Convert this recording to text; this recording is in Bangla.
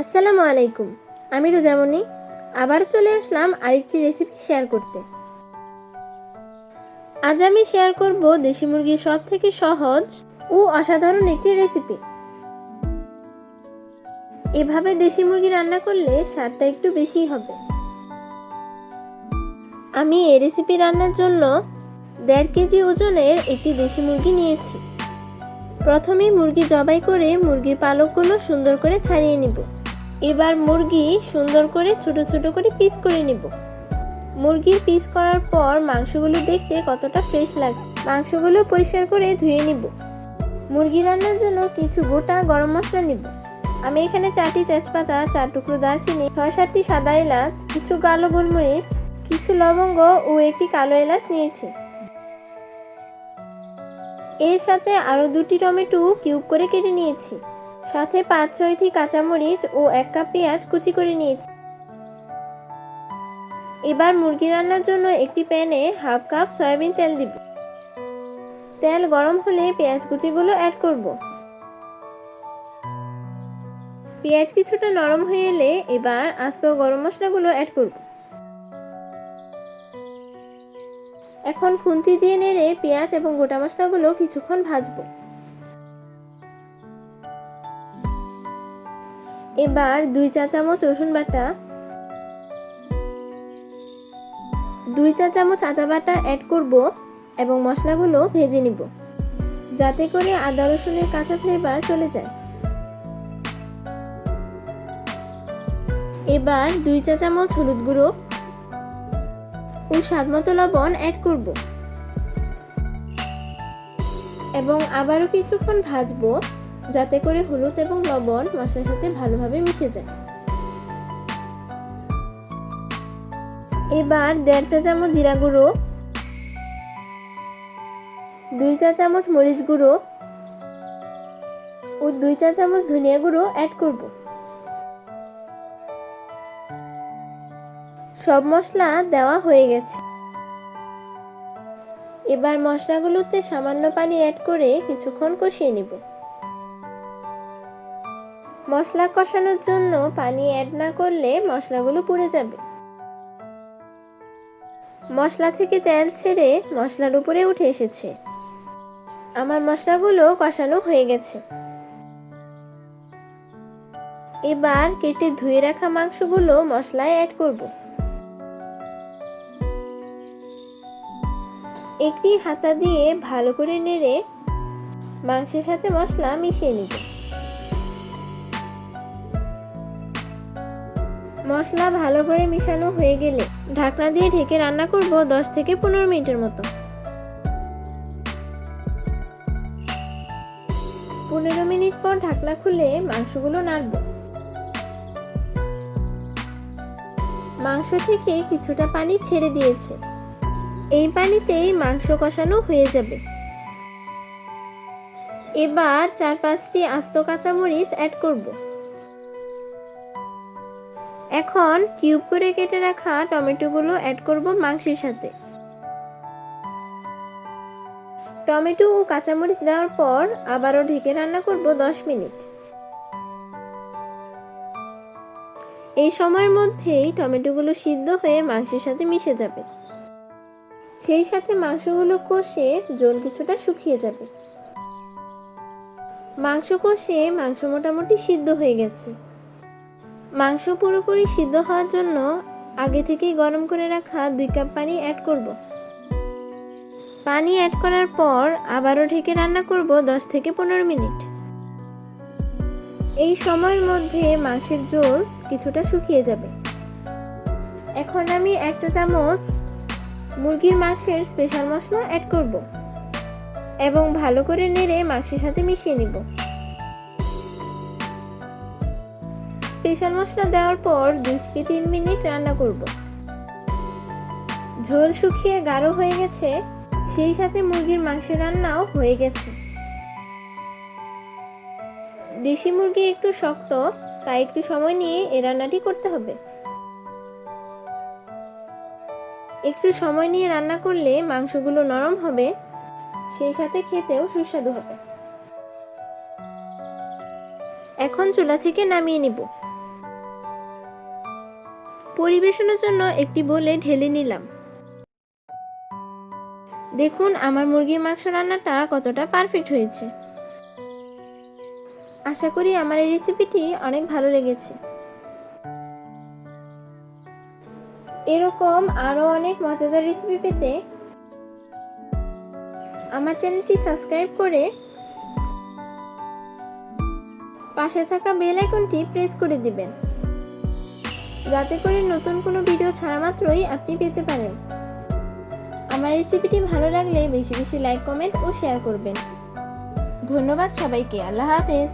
আসসালামু আলাইকুম, আমি রোজামণি। আবার চলে আসলাম আরেকটি রেসিপি শেয়ার করতে। আজ আমি শেয়ার করব দেশি মুরগির সব থেকে সহজ ও অসাধারণ একটি রেসিপি এভাবে দেশি মুরগি রান্না করলে স্বাদটা একটু বেশি হবে। আমি এই রেসিপি রান্নার জন্য দেড় কেজি ওজনের একটি দেশি মুরগি নিয়েছি। প্রথমে মুরগি জবাই করে মুরগির পালকগুলো সুন্দর করে ছাড়িয়ে নিব। এবার মুরগি সুন্দর করে ছোট ছোট করে পিস করে নিব। মুরগির পিস করার পর মাংসগুলো দেখতে কতটা ফ্রেশ লাগে মাংসগুলো পরিষ্কার করে ধুয়ে নিব। মুরগি রান্নার জন্য কিছু গোটা গরম মশলা নিব। আমি এখানে চারটি তেজপাতা, চার টুকরো দারচিনি, ছয় সাতটি সাদা এলাচ, কিছু কালো গোলমরিচ, কিছু লবঙ্গ ও একটি কালো এলাচ নিয়েছি। এর সাথে আরও দুটি টমেটো কিউব করে কেটে নিয়েছি। সাথে পাঁচ ছয়টি কাঁচামরিচ ও এক কাপ পেঁয়াজ কুচি করে নিয়েছি। এবার মুরগি রান্নার জন্য একটি প্যানে হাফ কাপ সয়াবিন তেল দিব। তেল গরম হলে পেঁয়াজ কুচিগুলো অ্যাড করব। পেঁয়াজ কিছুটা নরম হয়ে এলে এবার আস্ত গরম মশলাগুলো অ্যাড করব। এখন খুন্তি দিয়ে নেড়ে পেঁয়াজ এবং গোটা মশলাগুলো কিছুক্ষণ ভাজবো। এবার দুই চা চামচ রসুন বাটা, দুই চা চামচ আদা বাটা অ্যাড করব এবং মশলাগুলো ভেজে নিব, যাতে করে আদা রসুনের কাঁচা ফ্লেভার চলে যায়। এবার দুই চা চামচ হলুদ গুঁড়ো ও স্বাদ মতো লবণ অ্যাড করব এবং আবারও কিছুক্ষণ ভাজবো। যাতে করে হলুদ এবং লবণ মশলার সাথে ভালোভাবে মিশে যায়। এবার দেড় চা চামচ জিরা গুঁড়ো, দুই চা চামচ মরিচ গুঁড়ো ও দুই চা চামচ ধনিয়া গুঁড়ো অ্যাড করব। সব মশলা দেওয়া হয়ে গেছে। এবার মশলাগুলোতে সামান্য পানি অ্যাড করে কিছুক্ষণ কষিয়ে নিব। মশলা কষানোর জন্য পানি অ্যাড না করলে মশলাগুলো পুড়ে যাবে। মশলা থেকে তেল ছেড়ে মশলার উপরে উঠে এসেছে। আমার মশলাগুলো কষানো হয়ে গেছে। এবার কেটে ধুয়ে রাখা মাংসগুলো মশলায় অ্যাড করব। একটি হাতা দিয়ে ভালো করে নেড়ে মাংসের সাথে মশলা মিশিয়ে নিব। মশলা ভালো করে মিশানো হয়ে গেলে ঢাকনা দিয়ে ঢেকে রান্না করব দশ থেকে পনেরো মিনিটের মতো। পনেরো মিনিট পর ঢাকনা খুলে মাংসগুলো নাড়ব। মাংস থেকে কিছুটা পানি ছেড়ে দিয়েছে। এই পানিতেই মাংস কষানো হয়ে যাবে। এবার চার পাঁচটি আস্ত কাঁচামরিচ অ্যাড করব। এখন কিউব করে কেটে রাখা টমেটোগুলো অ্যাড করব মাংসের সাথে। টমেটো ও কাঁচামরিচ দেওয়ার পর আবারও ঢেকে রান্না করব দশ মিনিট। এই সময়ের মধ্যেই টমেটোগুলো সিদ্ধ হয়ে মাংসের সাথে মিশে যাবে। সেই সাথে মাংসগুলো কষে জল কিছুটা শুকিয়ে যাবে। মাংস কষে মাংস মোটামুটি সিদ্ধ হয়ে গেছে। মাংস পুরোপুরি সিদ্ধ হওয়ার জন্য আগে থেকেই গরম করে রাখা দুই কাপ পানি অ্যাড করব। পানি অ্যাড করার পর আবারও ঢেকে রান্না করব দশ থেকে পনেরো মিনিট। এই সময়ের মধ্যে মাংসের ঝোল কিছুটা শুকিয়ে যাবে। এখন আমি এক চা চামচ মুরগির মাংসের স্পেশাল মশলা অ্যাড করব এবং ভালো করে নেড়ে মাংসের সাথে মিশিয়ে নিব। স্পেশাল মশলা দেওয়ার পর দুই থেকে তিন মিনিট রান্না করব। ঝোল শুকিয়ে গাঢ় হয়ে গেছে, সেই সাথে মুরগির মাংসের রান্নাও হয়ে গেছে। দেশি মুরগি একটু শক্ত, তাই একটু সময় নিয়ে এ রান্নাটি করতে হবে। একটু সময় নিয়ে রান্না করলে মাংসগুলো নরম হবে, সেই সাথে খেতেও সুস্বাদু হবে। এখন চুলা থেকে নামিয়ে নিব। পরিবেশনের জন্য একটি বলে ঢেলে নিলাম। দেখুন, আমার মুরগির মাংস রান্নাটা কতটা পারফেক্ট হয়েছে। আশা করি আমার এই রেসিপিটি অনেক ভালো লেগেছে। এরকম আরও অনেক মজাদার রেসিপি পেতে আমার চ্যানেলটি সাবস্ক্রাইব করে পাশে থাকা বেল আইকনটি প্রেস করে দিবেন। যাতে করে নতুন কোনো ভিডিও ছাড়া মাত্রই আপনি পেতে পারেন। আমার রেসিপিটি ভালো লাগলে বেশি বেশি লাইক কমেন্ট ও শেয়ার করবেন। ধন্যবাদ সবাইকে, আল্লাহ হাফেজ।